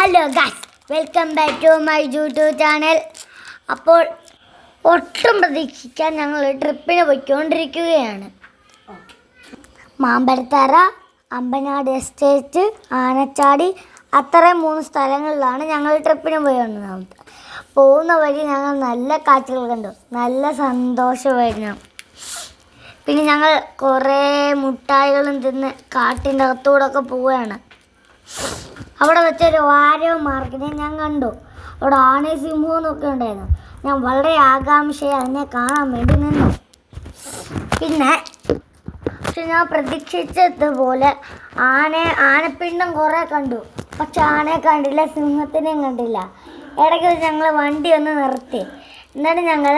Hello guys welcome back to my YouTube channel അപ്പോൾ ഒട്ടും പ്രതീക്ഷിക്കാൻ ഞങ്ങൾ ട്രിപ്പിന് പോയിക്കൊണ്ടിരിക്കുകയാണ്. മാമ്പഴത്തറ അമ്പനാട് എസ്റ്റേറ്റ് ആനച്ചാടി അത്രയും മൂന്ന് സ്ഥലങ്ങളിലാണ് ഞങ്ങൾ ട്രിപ്പിന് പോയിരുന്നത്. പോകുന്ന വഴി ഞങ്ങൾ നല്ല കാഴ്ചകൾ കണ്ടു. നല്ല സന്തോഷമായിരുന്നു. പിന്നെ ഞങ്ങൾ കുറേ മുട്ടായികളും തിന്ന് കാട്ടിന്റെ അകത്തൂടെ ഒക്കെ പോവുകയാണ്. അവിടെ വെച്ചൊരു വാരോ മാർക്കിനെ ഞാൻ കണ്ടു. അവിടെ ആണേ സിംഹവും എന്നൊക്കെ ഉണ്ടായിരുന്നു. ഞാൻ വളരെ ആകാംക്ഷയെ അതിനെ കാണാൻ വേണ്ടി നിന്നു. പിന്നെ പക്ഷെ ഞാൻ പ്രതീക്ഷിച്ചതുപോലെ ആന ആനപ്പിണ്ടം കുറേ കണ്ടു. പക്ഷെ ആനയെ കണ്ടില്ല സിംഹത്തിനെയും കണ്ടില്ല. ഇടയ്ക്ക് ഞങ്ങൾ വണ്ടി ഒന്ന് നിർത്തി. എന്നിട്ട് ഞങ്ങൾ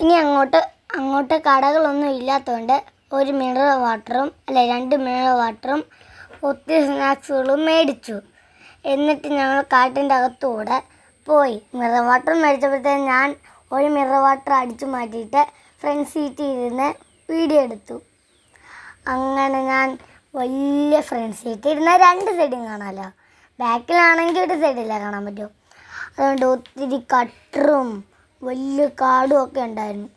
ഇനി അങ്ങോട്ട് അങ്ങോട്ട് കടകളൊന്നും ഇല്ലാത്തതുകൊണ്ട് ഒരു മിനറൽ വാട്ടറും അല്ലെ രണ്ട് മിനറൽ വാട്ടറും ഒത്തിരി സ്നാക്സുകളും മേടിച്ചു. എന്നിട്ട് ഞങ്ങൾ കാട്ടിന്റെ അകത്തൂടെ പോയി. മിറർ വാട്ടർ മേടിച്ചപ്പോഴത്തേന് ഞാൻ ഒരു മിറർ വാട്ടർ അടിച്ചു മാറ്റിയിട്ട് ഫ്രണ്ട് സീറ്റിൽ ഇരുന്ന് വീഡിയോ എടുത്തു. അങ്ങനെ ഞാൻ വലിയ ഫ്രണ്ട് സീറ്റിൽ ഇരുന്ന രണ്ട് സൈഡും കാണാമല്ലോ ബാക്കിലാണെങ്കിൽ ഒരു സൈഡില്ല കാണാൻ പറ്റും. അതുകൊണ്ട് ഒത്തിരി കട്ടറും വലിയ കാടും ഒക്കെ ഉണ്ടായിരുന്നു.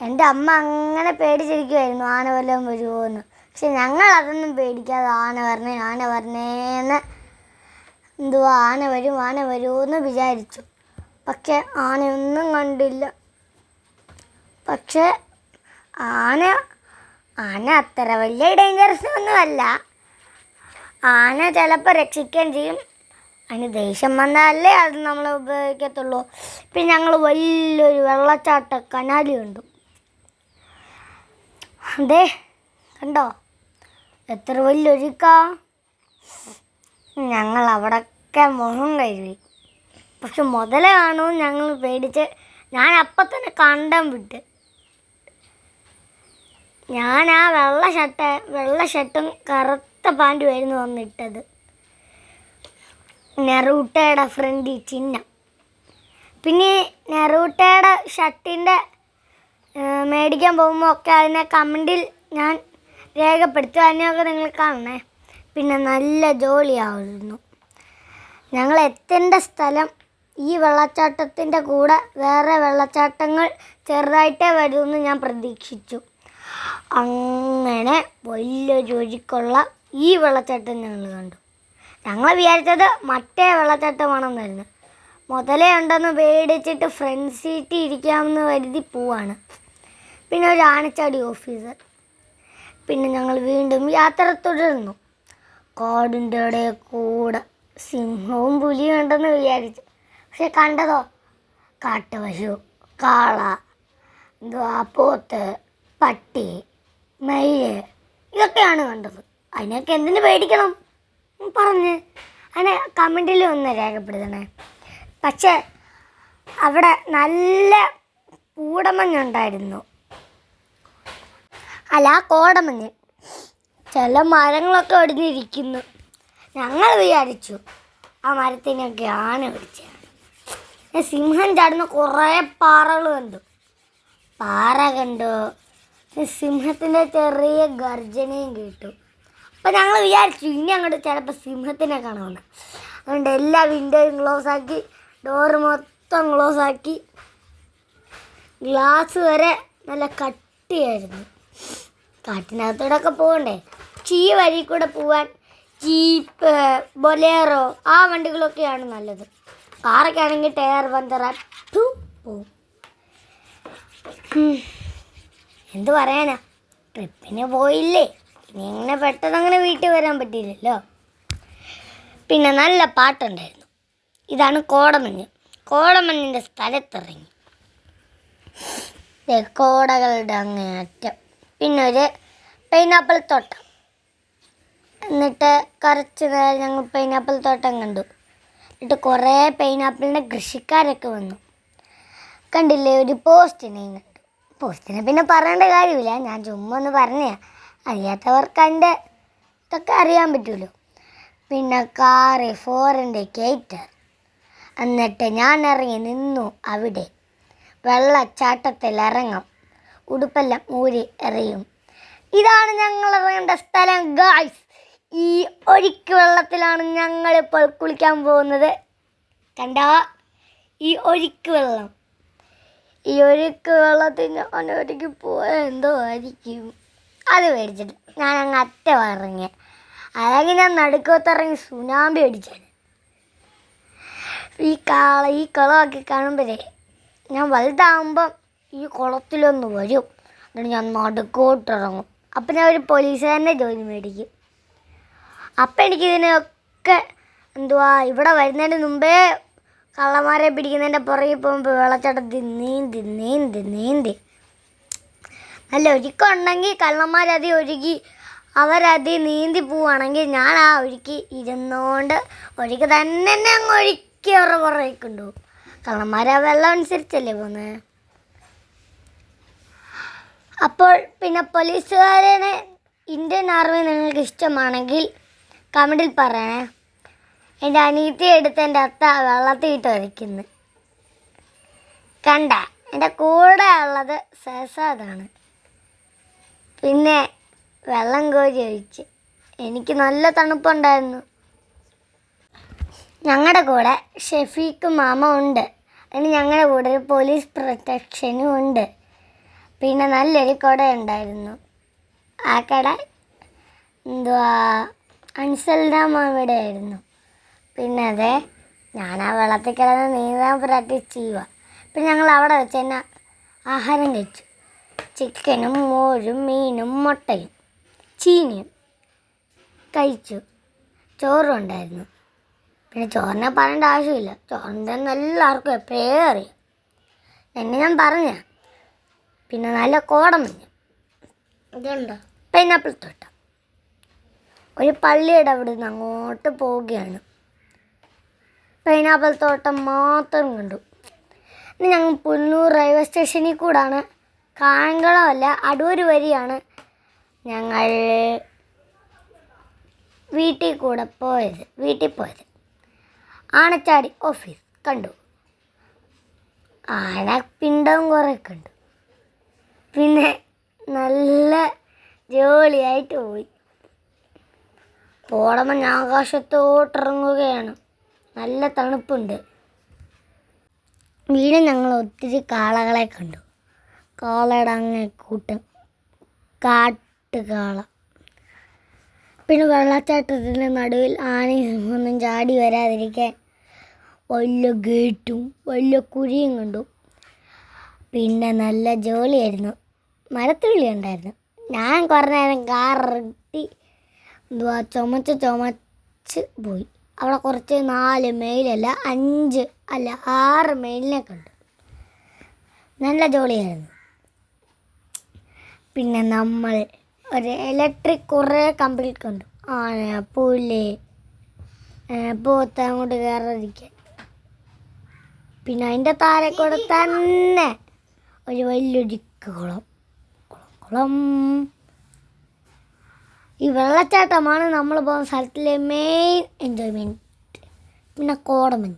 എന്റെ അമ്മ അങ്ങനെ പേടിച്ചിരിക്കുമായിരുന്നു ആന വല്ലതും വരുമോ എന്ന് പക്ഷെ ഞങ്ങൾ അതൊന്നും പേടിക്കാതെ ആന വരണേ ആന വരണേന്ന് എന്തുവാ ആന വരും ആന വരുമെന്ന് വിചാരിച്ചു. പക്ഷെ ആനയൊന്നും കണ്ടില്ല. പക്ഷെ ആന ആന അത്ര വലിയ ഡേഞ്ചറസ് ഒന്നുമല്ല. ആന ചിലപ്പോൾ രക്ഷിക്കുകയും ചെയ്യും. അതിന് ദേഷ്യം വന്നാലേ അത് നമ്മൾ ഉപയോഗിക്കത്തുള്ളൂ. പിന്നെ ഞങ്ങൾ വലിയൊരു വെള്ളച്ചാട്ട കനാലി കണ്ടു അതെ കണ്ടോ? എത്ര വലിയൊഴുക്കാ ഞങ്ങൾ അവിടൊക്കെ മുഖം കഴുകി. പക്ഷെ മുതല കാണുമെന്ന് ഞങ്ങൾ പേടിച്ച് ഞാൻ അപ്പം തന്നെ കണ്ടം വിട്ട്. ഞാൻ ആ വെള്ള ഷർട്ട് വെള്ള ഷർട്ടും കറുത്ത പാന്റുമായിരുന്നു വന്നിട്ടത് നെറൂട്ടയുടെ ഫ്രണ്ടിൽ ചിഹ്നം. പിന്നെ നെറൂട്ടയുടെ ഷർട്ടിന്റെ മേടിക്കാൻ പോകുമ്പോൾ ഒക്കെ അതിനെ കമന്റിൽ ഞാൻ രേഖപ്പെടുത്തി അതിനെയൊക്കെ നിങ്ങൾ കാണണേ. പിന്നെ നല്ല ജോലിയാവുന്നു. ഞങ്ങൾ എത്തേണ്ട സ്ഥലം ഈ വെള്ളച്ചാട്ടത്തിന്റെ കൂടെ വേറെ വെള്ളച്ചാട്ടങ്ങൾ ചെറുതായിട്ടേ വരുമെന്ന് ഞാൻ പ്രതീക്ഷിച്ചു. അങ്ങനെ വലിയ ജോലിക്കുള്ള ഈ വെള്ളച്ചാട്ടം ഞങ്ങൾ കണ്ടു. ഞങ്ങൾ വിചാരിച്ചത് മറ്റേ വെള്ളച്ചാട്ടമാണെന്നായിരുന്നു മുതലേ ഉണ്ടെന്ന് പേടിച്ചിട്ട് ഫ്രണ്ട് സീറ്റിൽ ഇരിക്കാമെന്ന് കരുതി പോവാണ്. പിന്നെ ഒരു ആനച്ചാടി ഓഫീസർ പിന്നെ ഞങ്ങൾ വീണ്ടും യാത്ര തുടരുന്നു കാടിന്റെ ഇടയിൽ കൂടെ സിംഹവും പുലിയും ഉണ്ടെന്ന് വിചാരിച്ചു. പക്ഷെ കണ്ടതോ? കാട്ടുപശു കാള എന്തുവാ പോത്ത് പട്ടി മയിൽ ഇതൊക്കെയാണ് കണ്ടത്. അതിനൊക്കെ എന്തിനു പേടിക്കണം? പറഞ്ഞ്. അതിനെ കമന്റിൽ ഒന്ന് രേഖപ്പെടുത്തണേ. പക്ഷേ അവിടെ നല്ല പൂടമഞ്ഞുണ്ടായിരുന്നു. അല്ല കോടമഞ്ഞ്. ചില മരങ്ങളൊക്കെ ഒടിഞ്ഞിരിക്കുന്നു ഞങ്ങൾ വിചാരിച്ചു ആ മരത്തിനൊക്കെ ആന പിടിച്ചാണ് സിംഹം ചാടുന്ന കുറേ പാറകൾ കണ്ടു. പാറ കണ്ടു. സിംഹത്തിന്റെ ചെറിയ ഗർജനയും കേട്ടു. അപ്പം ഞങ്ങൾ വിചാരിച്ചു ഇനി അങ്ങോട്ട് ചിലപ്പോൾ സിംഹത്തിനെ കാണാമെന്ന്. അതുകൊണ്ട് എല്ലാ വിൻഡോയും ക്ലോസ് ആക്കി ഡോറ് മൊത്തം ക്ലോസ് ആക്കി ഗ്ലാസ് വരെ നല്ല കട്ടിയായിരുന്നു. കാട്ടിനകത്തൂടെ ഒക്കെ പോകണ്ടേ ഈ വഴി കൂടെ പോവാൻ ജീപ്പ് ബൊലേറോ ആ വണ്ടികളൊക്കെയാണ് നല്ലത്. കാറൊക്കെ ആണെങ്കിൽ ടയർ പന്തറ ടു പോവും. എന്ത് പറയാനാ? ട്രിപ്പിന് പോയില്ലേ? ഇനി ഇങ്ങനെ പെട്ടെന്ന് അങ്ങനെ വീട്ടിൽ വരാൻ പറ്റിയില്ലല്ലോ. പിന്നെ നല്ല പാട്ടുണ്ടായിരുന്നു. ഇതാണ് കോടമഞ്ഞ്. കോടമഞ്ഞിന്റെ സ്ഥലത്തിറങ്ങി. കോടകളുടെ അങ്ങേയറ്റം. പിന്നെ ഒരു പൈനാപ്പിൾ തോട്ടം. എന്നിട്ട് കുറച്ച് നേരം ഞങ്ങൾ പൈനാപ്പിൾ തോട്ടം കണ്ടു. എന്നിട്ട് കുറേ പൈനാപ്പിളിന്റെ കൃഷിക്കാരൊക്കെ വന്നു. കണ്ടില്ലേ? ഒരു പോസ്റ്റിനെ കണ്ടു. പോസ്റ്റിനെ പിന്നെ പറയേണ്ട കാര്യമില്ല. ഞാൻ ചുമ്മാ ഒന്ന് പറഞ്ഞാ അറിയാത്തവർക്ക് അതിന്റെ ഇതൊക്കെ അറിയാൻ പറ്റുമല്ലോ പിന്നെ കാറ് ഫോറിന്റെ കേറ്റർ എന്നിട്ട് ഞാൻ ഇറങ്ങി നിന്നു അവിടെ. വെള്ളച്ചാട്ടത്തിൽ ഇറങ്ങും ഉടുപ്പെല്ലാം ഊരി എറിയും. ഇതാണ് ഞങ്ങൾ ഇറങ്ങേണ്ട സ്ഥലം ഗായ്സ് ഈ ഒഴുക്ക് വെള്ളത്തിലാണ് ഞങ്ങളിപ്പോൾ കുളിക്കാൻ പോകുന്നത്. കണ്ട? ഈ ഒഴുക്ക് വെള്ളം. ഈ ഒഴുക്ക് വെള്ളത്തിൽ ഞാൻ ഒരുക്കി പോയാൽ എന്തോ ആയിരിക്കും. അത് മേടിച്ചിട്ട് ഞാൻ അങ്ങ് അറ്റ ഇറങ്ങി. അല്ലെങ്കിൽ ഞാൻ നടുക്കത്തിറങ്ങി സുനാമ്പി അടിച്ചത്. ഈ കാള ഈ കുളമൊക്കെ കാണുമ്പോഴേ ഞാൻ വലുതാകുമ്പം ഈ കുളത്തിലൊന്ന് വരും. എന്നിട്ട് ഞാൻ നടുക്കോട്ടിറങ്ങും. അപ്പം ഞാൻ ഒരു പോലീസുകാരന്റെ ജോലി മേടിക്കും. അപ്പം എനിക്കിതിനൊക്കെ എന്തുവാ ഇവിടെ വരുന്നതിന് മുമ്പേ കള്ളന്മാരെ പിടിക്കുന്നതിന്റെ പുറകെ പോകുമ്പോൾ വെള്ളച്ചാട്ടത്തിൽ നീന്തി നീന്തി നീന്തി നല്ല ഒരുക്കുണ്ടെങ്കിൽ കള്ളന്മാരതി ഒഴുകി അവരതി നീന്തി പോവുകയാണെങ്കിൽ ഞാൻ ആ ഒഴുക്കി ഇരുന്നുകൊണ്ട് ഒഴുക്ക് തന്നെ അങ്ങ് ഒഴുക്കി അവരുടെ പുറകെ കൊണ്ടുപോകും. കള്ളന്മാർ ആ വെള്ളം അനുസരിച്ചല്ലേ പോകുന്നത് അപ്പോൾ പിന്നെ പോലീസുകാരനെ ഇന്ത്യൻ ആർമി നിങ്ങൾക്ക് ഇഷ്ടമാണെങ്കിൽ കമന്റിൽ പറയണേ. എന്റെ അനീത്തി എടുത്ത് എന്റെ അത്ത വെള്ളത്തിൽ ഇട്ട് വരയ്ക്കുന്നു. കണ്ട എന്റെ കൂടെ ഉള്ളത് സേസാദാണ് പിന്നെ വെള്ളം കോരി ഒഴിച്ച്. എനിക്ക് നല്ല തണുപ്പുണ്ടായിരുന്നു. ഞങ്ങളുടെ കൂടെ ഷെഫീക്ക് മാമ ഉണ്ട്. അതിന് ഞങ്ങളുടെ കൂടെ ഒരു പോലീസ് പ്രൊട്ടക്ഷനും ഉണ്ട്. പിന്നെ നല്ലൊരു കുട ഉണ്ടായിരുന്നു ആ കട എന്തുവാ അൻസൽദാമാവിടെ ആയിരുന്നു പിന്നെ അതെ ഞാൻ ആ വെള്ളത്തിൽ കിടന്ന് നീന്താൻ പ്രാക്ടീസ് ചെയ്യുക പിന്നെ ഞങ്ങൾ അവിടെ വെച്ച് തന്നെ ആഹാരം കഴിച്ചു. ചിക്കനും മോരും മീനും മുട്ടയും ചീനിയും കഴിച്ചു. ചോറും ഉണ്ടായിരുന്നു പിന്നെ ചോറിനെ പറയേണ്ട ആവശ്യമില്ല. ചോറിന്റെ എല്ലാവർക്കും എപ്പോഴേ അറിയാം. എന്നെ ഞാൻ പറഞ്ഞ പിന്നെ നല്ല കോടമഞ്ഞ്. ഇതുണ്ടോ? പൈനാപ്പിൾ തോട്ടം. ഒരു പള്ളിയുടെ അവിടെ നിന്ന് അങ്ങോട്ട് പോവുകയാണ്. പൈനാപ്പിൾ തോട്ടം മാത്രം കണ്ടു. ഇനി ഞങ്ങൾ പുല്ലൂർ റെയിൽവേ സ്റ്റേഷനിൽ കൂടാണ്. കായംകുളമല്ല അടൂർ വരിയാണ് ഞങ്ങൾ വീട്ടിൽ കൂടെ പോയത് വീട്ടിൽ പോയത്. ആണച്ചാടി ഓഫീസ് കണ്ടു. ആന പിണ്ടവും കുറേ കണ്ടു. പിന്നെ നല്ല ജോളിയായിട്ട് പോയി. പോടമൻ ആകാശത്തോട്ടിറങ്ങുകയാണ്. നല്ല തണുപ്പുണ്ട്. വീട് ഞങ്ങൾ ഒത്തിരി കാളകളെ കണ്ടു. കാളയുടെ അങ്ങേ കൂട്ടം. കാട്ടുകാള. പിന്നെ വെള്ളച്ചാട്ടത്തിന്റെ നടുവിൽ ആനയും ഒന്നും ചാടി വരാതിരിക്കാൻ വലിയ ഗേറ്റും വലിയ കുഴിയും കണ്ടു. പിന്നെ നല്ല ജോലിയായിരുന്നു. മരത്തുള്ളി ഉണ്ടായിരുന്നു. ഞാൻ കുറേ നേരം കാറട്ടി എന്തുവാ ചുമച്ച് ചുമച്ച് പോയി. അവിടെ കുറച്ച് നാല് മെയിലല്ല അഞ്ച് അല്ല ആറ് മെയിലിനെ കണ്ടു. നല്ല ജോലിയായിരുന്നു. പിന്നെ നമ്മൾ ഒരു ഇലക്ട്രിക് കുറേ കമ്പിൽ കണ്ടു. ആന പുലി പോത്ത് അങ്ങോട്ട് കയറാതിരിക്കാൻ. പിന്നെ അതിന്റെ താഴെ കൂടെ തന്നെ ഒരു വലിയൊരു കുളം. കുളം ഈ വെള്ളച്ചാട്ടമാണ് നമ്മൾ പോകുന്ന സ്ഥലത്തിലെ മെയിൻ എൻജോയ്മെന്റ് പിന്നെ കോടമൻ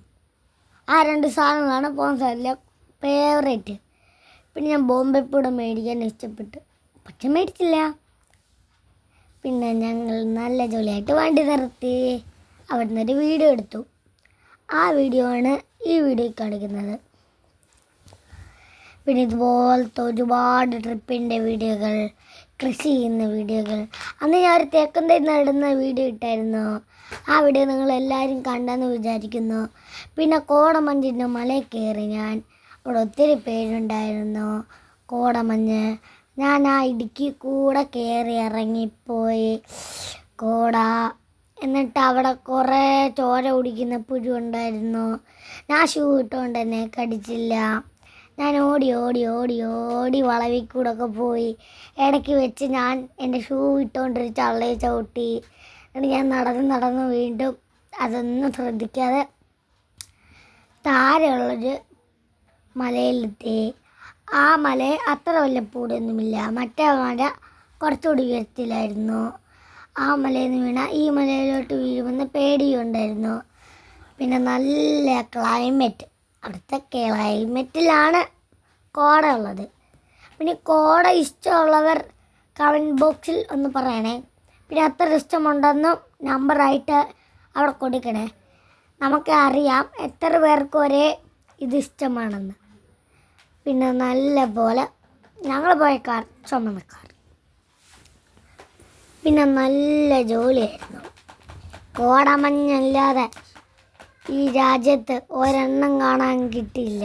ആ രണ്ട് സാധനങ്ങളാണ് പോകുന്ന സ്ഥലത്തിലെ ഫേവറേറ്റ് പിന്നെ ഞാൻ ബോംബെ പൂടെ മേടിക്കാൻ ഇഷ്ടപ്പെട്ടു. പക്ഷെ മേടിച്ചില്ല. പിന്നെ ഞങ്ങൾ നല്ല ജോലിയായിട്ട് വണ്ടി നിർത്തി. അവിടുന്ന് ഒരു വീഡിയോ എടുത്തു. ആ വീഡിയോ ആണ് ഈ വീഡിയോ കാണിക്കുന്നത്. പിന്നെ ഇതുപോലത്തെ ഒരുപാട് ട്രിപ്പിന്റെ വീഡിയോകൾ കൃഷി ചെയ്യുന്ന വീഡിയോകൾ. അന്ന് ഞാൻ ഒരു തേക്കും തൈ നടുന്ന വീഡിയോ ഇട്ടായിരുന്നു. ആ വീഡിയോ നിങ്ങൾ എല്ലാവരും കണ്ടെന്ന് വിചാരിക്കുന്നു. പിന്നെ കോടമഞ്ഞിന്റെ മലയിൽ കയറി ഞാൻ അവിടെ ഒത്തിരി പേരുണ്ടായിരുന്നു. കോടമഞ്ഞ്. ഞാൻ ആ ഇടുക്കി കൂടെ കയറി ഇറങ്ങിപ്പോയി. കോട. എന്നിട്ട് അവിടെ കുറേ ചോര കുടിക്കുന്ന പുഴു ഉണ്ടായിരുന്നു. ഞാൻ ഷൂ ഇട്ടുകൊണ്ട് തന്നെ കടിച്ചില്ല. ഞാൻ ഓടി ഓടി ഓടി ഓടി വളവിൽ പോയി. ഇടയ്ക്ക് വെച്ച് ഞാൻ എന്റെ ഷൂ ഇട്ടുകൊണ്ടൊരു ചള്ളയെ ചവിട്ടി. എന്നിട്ട് ഞാൻ നടന്ന് നടന്ന് വീണ്ടും അതൊന്നും ശ്രദ്ധിക്കാതെ താഴെയുള്ളൊരു മലയിലെത്തി. ആ മല അത്ര വലിയ പൂടൊന്നുമില്ല. മറ്റേ മല കുറച്ചുകൂടി ഉയരത്തിലായിരുന്നു. ആ മലയിൽ നിന്ന് വീണ ഈ മലയിലോട്ട് വീഴുമെന്ന് പേടിയുണ്ടായിരുന്നു. പിന്നെ നല്ല ക്ലൈമറ്റ് അവിടുത്തെ ക്ലൈമറ്റിലാണ് കോട ഉള്ളത്. പിന്നെ കോട ഇഷ്ടമുള്ളവർ കമന്റ് ബോക്സിൽ ഒന്ന് പറയണേ. പിന്നെ എത്ര ഇഷ്ടമുണ്ടെന്നും നമ്പറായിട്ട് അവിടെ കൊടുക്കണേ. നമുക്ക് അറിയാം എത്ര പേർക്ക് ഒരേ ഇത് ഇഷ്ടമാണെന്ന്. പിന്നെ നല്ല പോലെ ഞങ്ങൾ പോയ കാർ ചുമന്ന കാർ. പിന്നെ നല്ല ജോലിയായിരുന്നു. കോടമഞ്ഞല്ലാതെ ഈ രാജ്യത്ത് ഒരെണ്ണം കാണാൻ കിട്ടിയില്ല.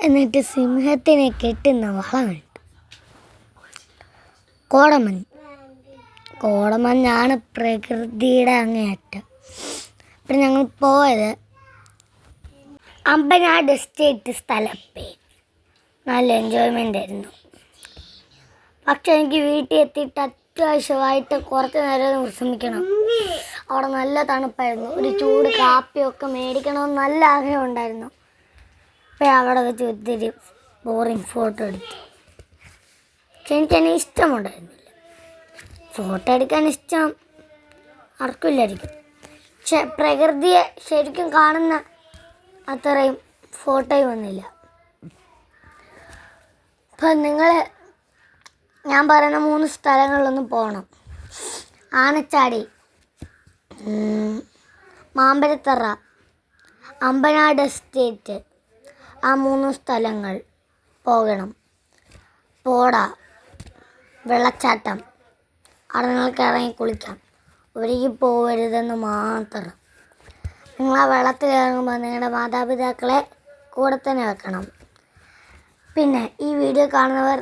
എന്നിട്ട് സിംഹത്തിനെ കെട്ടുന്ന വളമുണ്ട് കോടമഞ്ഞ്. കോടമഞ്ഞാണ് പ്രകൃതിയുടെ അങ്ങേയറ്റം. അപ്പം ഞങ്ങൾ പോയത് അമ്പനാട് എസ്റ്റേറ്റ് സ്ഥലപ്പേ നല്ല എൻജോയ്മെന്റ് ആയിരുന്നു. പക്ഷെ എനിക്ക് വീട്ടിൽ എത്തിയിട്ട് അത്യാവശ്യമായിട്ട് കുറച്ച് നേരം വിശ്രമിക്കണം. അവിടെ നല്ല തണുപ്പായിരുന്നു. ഒരു ചൂട് കാപ്പിയൊക്കെ മേടിക്കണമെന്ന് നല്ല ആഗ്രഹം ഉണ്ടായിരുന്നു. അപ്പോൾ അവിടെ വെച്ച് ഒത്തിരി ബോറിങ് ഫോട്ടോ എടുത്തു. പക്ഷെ എനിക്കതിന് ഇഷ്ടമുണ്ടായിരുന്നില്ല. ഫോട്ടോ എടുക്കാൻ ഇഷ്ടം ആർക്കില്ലായിരിക്കും പക്ഷെ പ്രകൃതിയെ ശരിക്കും കാണുന്ന അത്രയും ഫോട്ടോയും വന്നില്ല. അപ്പം നിങ്ങൾ ഞാൻ പറയുന്ന മൂന്ന് സ്ഥലങ്ങളിലൊന്ന് പോകണം ആനച്ചാടി മാമ്പഴത്തറ അമ്പനാട് എസ്റ്റേറ്റ്. ആ മൂന്ന് സ്ഥലങ്ങൾ പോകണം. പോട വെള്ളച്ചാട്ടം. അവിടെ നിങ്ങൾക്ക് ഇറങ്ങി കുളിക്കാം. ഒഴുകി പോകരുതെന്ന് മാത്രം. നിങ്ങൾ ആ വെള്ളത്തിൽ ഇറങ്ങുമ്പോൾ നിങ്ങളുടെ മാതാപിതാക്കളെ കൂടെ തന്നെ വെക്കണം. പിന്നെ ഈ വീഡിയോ കാണുന്നവർ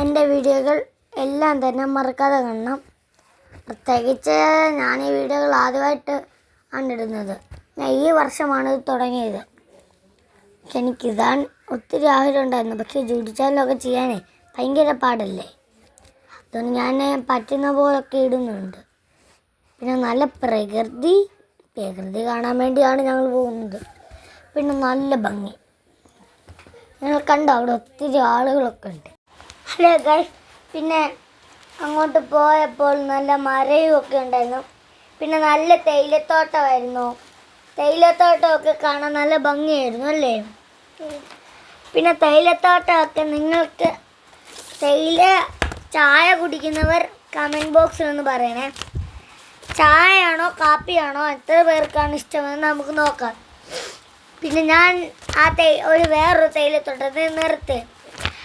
എന്റെ വീഡിയോകൾ എല്ലാം തന്നെ മറക്കാതെ കാണണം. പ്രത്യേകിച്ച് ഞാൻ ഈ വീഡിയോകൾ ആദ്യമായിട്ട് ആണ് ഇടുന്നത് ഞാൻ ഈ വർഷമാണ് ഇത് തുടങ്ങിയത്. പക്ഷെ എനിക്കിതാണ് ഒത്തിരി ആഗ്രഹം ഉണ്ടായിരുന്നു പക്ഷേ ജൂഡി ചാനലൊക്കെ ചെയ്യാനേ ഭയങ്കര പാടല്ലേ? അതുകൊണ്ട് ഞാൻ പറ്റുന്ന പോലൊക്കെ ഇടുന്നുണ്ട്. പിന്നെ നല്ല പ്രകൃതി പ്രകൃതി കാണാൻ വേണ്ടിയാണ് ഞങ്ങൾ പോകുന്നത്. പിന്നെ നല്ല ഭംഗി. ഞങ്ങൾ കണ്ടോ അവിടെ ഒത്തിരി ആളുകളൊക്കെ ഉണ്ട്. ഹലോ ഗൈസ് പിന്നെ അങ്ങോട്ട് പോയപ്പോൾ നല്ല മരയും ഒക്കെ ഉണ്ടായിരുന്നു. പിന്നെ നല്ല തേയിലത്തോട്ടമായിരുന്നു. തേയിലത്തോട്ടമൊക്കെ കാണാൻ നല്ല ഭംഗിയായിരുന്നു അല്ലേ? പിന്നെ തേയിലത്തോട്ടമൊക്കെ നിങ്ങൾക്ക് തേയില ചായ കുടിക്കുന്നവർ കമന്റ് ബോക്സിൽ ഒന്ന് പറയണേ. ചായയാണോ കാപ്പിയാണോ എത്ര പേർക്കാണ് ഇഷ്ടമെന്ന് നമുക്ക് നോക്കാം. പിന്നെ ഞാൻ ആ തേ ഒരു വേറൊരു തേയിലത്തോട്ടത്തിൽ നിർത്തി.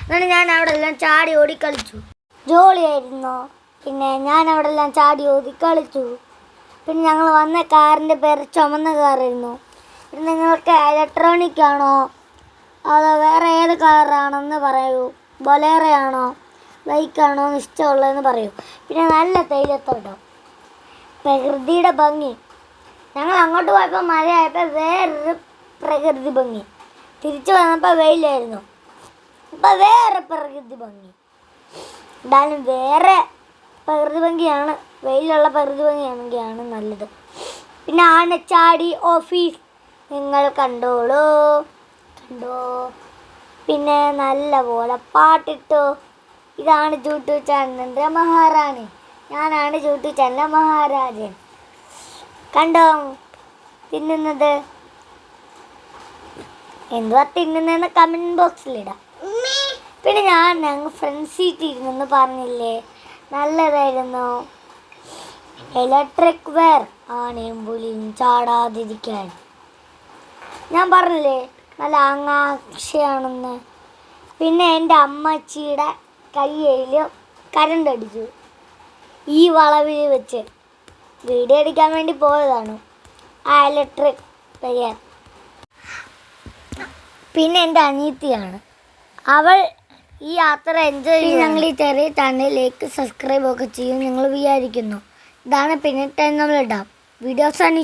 എന്നിട്ട് ഞാൻ അവിടെ എല്ലാം ചാടി ഓടി കളിച്ചു. ജോളിയായിരുന്നോ? പിന്നെ ഞാൻ അവിടെ എല്ലാം ചാടി ഓടി കളിച്ചു. പിന്നെ ഞങ്ങൾ വന്ന കാറിന്റെ പേര് ചുമന്ന കാറായിരുന്നു. പിന്നെ നിങ്ങൾക്ക് ഇലക്ട്രോണിക് ആണോ? അതോ വേറെ ഏത് കാറാണെന്ന് പറയൂ. ബൊലേറയാണോ ബൈക്കാണോ ഇഷ്ടമുള്ളതെന്ന് പറയൂ. പിന്നെ നല്ല തേയിലത്തോട്ടം. പ്രകൃതിയുടെ ഭംഗി. ഞങ്ങൾ അങ്ങോട്ട് പോയപ്പോൾ മഴയായപ്പോൾ വേറൊരു പ്രകൃതി ഭംഗി. തിരിച്ചു വന്നപ്പോൾ വെയിലായിരുന്നു. ഇപ്പം വേറെ പ്രകൃതി ഭംഗി. എന്തായാലും വേറെ പ്രകൃതി ഭംഗിയാണ്. വെയിലുള്ള പ്രകൃതി ഭംഗിയാണെങ്കിലാണ് നല്ലത്. പിന്നെ ആനച്ചാടി ഓഫീസ്. നിങ്ങൾ കണ്ടോളൂ. കണ്ടോ? പിന്നെ നല്ല പോലെ പാട്ടിട്ടു. ഇതാണ് ചൂട്ടു ചാനലിന്റെ മഹാറാണി ഞാനാണ് ചൂട്ടു ചന്ദ്ര മഹാരാജൻ. കണ്ടോ? തിന്നുന്നത്. എന്തുവാ തിന്നുന്നതെന്ന് കമന്റ് ബോക്സിലിടാം പിന്നെ ഞാൻ ഞങ്ങൾ ഫ്രണ്ട് സീറ്റ് ഇരുന്നെന്ന് പറഞ്ഞില്ലേ? നല്ലതായിരുന്നു. ഇലക്ട്രിക് വെയർ ആനയും പുലിയും ചാടാതിരിക്കാൻ. ഞാൻ പറഞ്ഞില്ലേ നല്ല ആകാംക്ഷയാണെന്ന്. പിന്നെ എന്റെ അമ്മച്ചിയുടെ കയ്യിൽ കരണ്ട് അടിച്ചു. ഈ വളവിൽ വെച്ച് വീഡിയോ അടിക്കാൻ വേണ്ടി പോയതാണ് ആ ഇലക്ട്രിക് വെയർ പിന്നെ എന്റെ അനിയത്തിയാണ്. അവൾ ഈ യാത്ര എൻജോയ് ചെയ്യും ഞങ്ങൾ ഈ ചെറിയ ചാനലിലേക്ക് സബ്സ്ക്രൈബ് ഒക്കെ ചെയ്യും ഞങ്ങൾ വിചാരിക്കുന്നു. ഇതാണ് പിന്നെ ടൈം നമ്മൾ ഇടാം. വീഡിയോസ് ആണ്